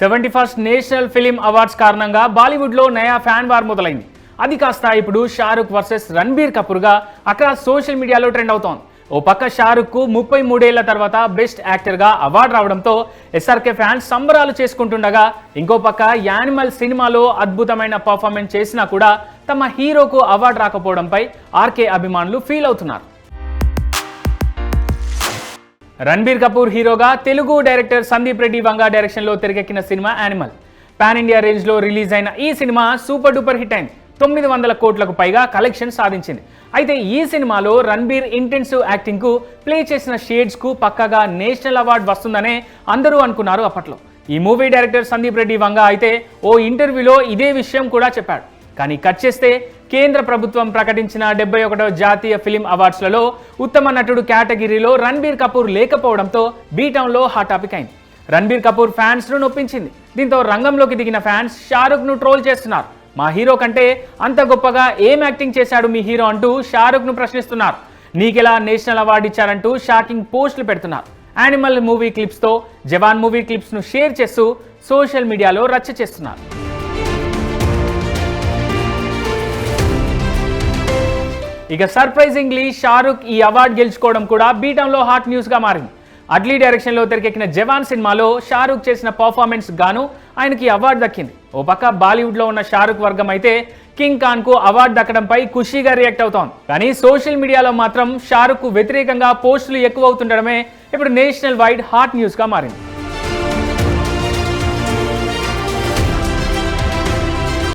Seventy first national film awards కారణంగా బాలీవుడ్లో నయా ఫ్యాన్ వార్ మొదలైంది. అది కాస్త ఇప్పుడు షారుఖ్ వర్సెస్ రణబీర్ కపూర్గా అక్కడ సోషల్ మీడియాలో ట్రెండ్ అవుతోంది. ఓ పక్క షారుఖ్కు ముప్పై మూడేళ్ళ తర్వాత బెస్ట్ యాక్టర్గా అవార్డు రావడంతో ఎస్ఆర్కే ఫ్యాన్స్ సంబరాలు చేసుకుంటుండగా ఇంకో పక్క యానిమల్ సినిమాలో అద్భుతమైన పర్ఫార్మెన్స్ చేసినా కూడా తమ హీరోకు అవార్డు రాకపోవడంపై ఆర్కే అభిమానులు ఫీల్ అవుతున్నారు. రణబీర్ కపూర్ హీరోగా తెలుగు డైరెక్టర్ సందీప్ రెడ్డి వంగా డైరెక్షన్లో తెరకెక్కిన సినిమా యానిమల్. పాన్ ఇండియా రేంజ్లో రిలీజ్ అయిన ఈ సినిమా సూపర్ డూపర్ హిట్ అయింది. తొమ్మిది వందల కోట్లకు పైగా కలెక్షన్ సాధించింది. అయితే ఈ సినిమాలో రణబీర్ ఇంటెన్సివ్ యాక్టింగ్కు ప్లే చేసిన షేడ్స్కు పక్కగా నేషనల్ అవార్డు వస్తుందనే అందరూ అనుకున్నారు అప్పట్లో. ఈ మూవీ డైరెక్టర్ సందీప్ రెడ్డి వంగా అయితే ఓ ఇంటర్వ్యూలో ఇదే విషయం కూడా చెప్పాడు. కానీ కట్ చేస్తే కేంద్ర ప్రభుత్వం ప్రకటించిన డెబ్బై ఒకటో జాతీయ ఫిలిం అవార్డ్స్లలో ఉత్తమ నటుడు కేటగిరీలో రణబీర్ కపూర్ లేకపోవడంతో బీటౌన్లో హాట్ టాపిక్ అయింది. రణబీర్ కపూర్ ఫ్యాన్స్ను నొప్పించింది. దీంతో రంగంలోకి దిగిన ఫ్యాన్స్ షారుఖ్ను ట్రోల్ చేస్తున్నారు. మా హీరో కంటే అంత గొప్పగా ఏం యాక్టింగ్ చేశాడు మీ హీరో అంటూ షారుఖ్ను ప్రశ్నిస్తున్నారు. నీకెలా నేషనల్ అవార్డు ఇచ్చారంటూ షాకింగ్ పోస్టులు పెడుతున్నారు. యానిమల్ మూవీ క్లిప్స్తో జవాన్ మూవీ క్లిప్స్ను షేర్ చేస్తూ సోషల్ మీడియాలో రచ్చ చేస్తున్నారు. ఇక సర్ప్రైజింగ్లీ షారుఖ్ ఈ అవార్డు గెలుచుకోవడం కూడా బీటంలో హాట్ న్యూస్గా మారింది. అడ్లీ డైరెక్షన్లో తెరకెక్కిన జవాన్ సినిమాలో షారుఖ్ చేసిన పర్ఫార్మెన్స్ గాను ఆయనకి అవార్డు దక్కింది. ఓ పక్క బాలీవుడ్లో ఉన్న షారుఖ్ వర్గం అయితే కింగ్ ఖాన్కు అవార్డు దక్కడంపై ఖుషీగా రియాక్ట్ అవుతోంది. కానీ సోషల్ మీడియాలో మాత్రం షారుఖ్ వ్యతిరేకంగా పోస్టులు ఎక్కువ అవుతుండడమే ఇప్పుడు నేషనల్ వైడ్ హాట్ న్యూస్గా మారింది.